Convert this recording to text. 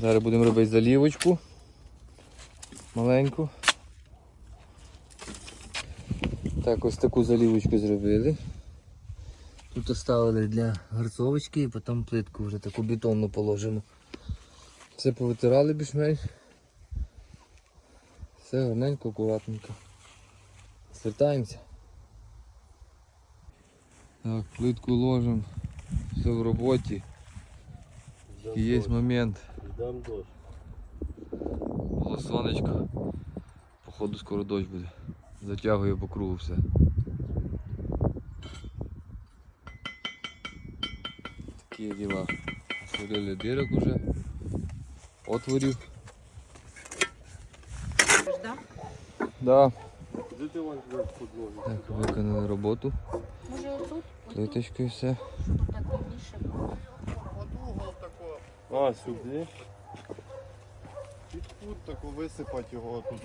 Зараз будемо робити залівочку. Маленьку. Так, ось таку залівочку зробили. Тут оставили для гарцовочки і потім плитку вже таку бетонну положимо. Все повитирали більш-менш. Все гарненько, акуратненько. Звертаємося. Так, плитку ложимо. Все в роботі. І є момент. Ждем дощ. Було сонечко. Походу скоро дощ буде. Затягує по кругу все. Такі діла. Створили дирок уже. Отворів. Да? Да. Так, виконали роботу. Може отут? Плиточкою все. Щоб так було. А, сюди. Під кут таку висипати його тут.